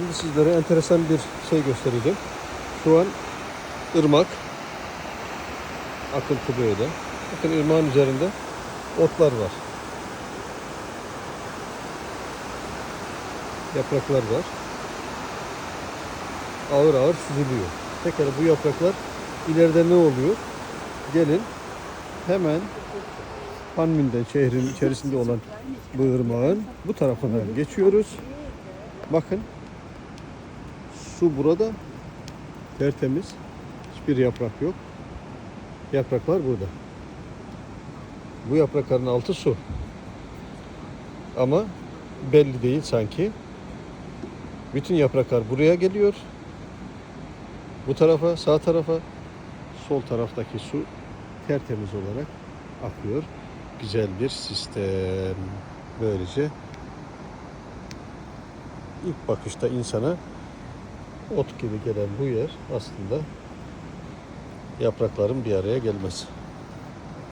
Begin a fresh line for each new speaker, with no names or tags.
Şimdi sizlere enteresan bir şey göstereceğim. Şu an ırmak. Akıntı böyle. Bakın ırmağın üzerinde otlar var. Yapraklar var. Ağır ağır süzülüyor. Pekala bu yapraklar ileride ne oluyor? Gelin hemen Hanmin'den şehrin içerisinde olan bu ırmağın bu tarafına geçiyoruz. Bakın su burada tertemiz. Hiçbir yaprak yok. Yapraklar burada. Bu yaprakların altı su. Ama belli değil sanki. Bütün yapraklar buraya geliyor. Bu tarafa, sağ tarafa, sol taraftaki su tertemiz olarak akıyor. Güzel bir sistem. Böylece ilk bakışta insana ot gibi gelen bu yer aslında yaprakların bir araya gelmesi.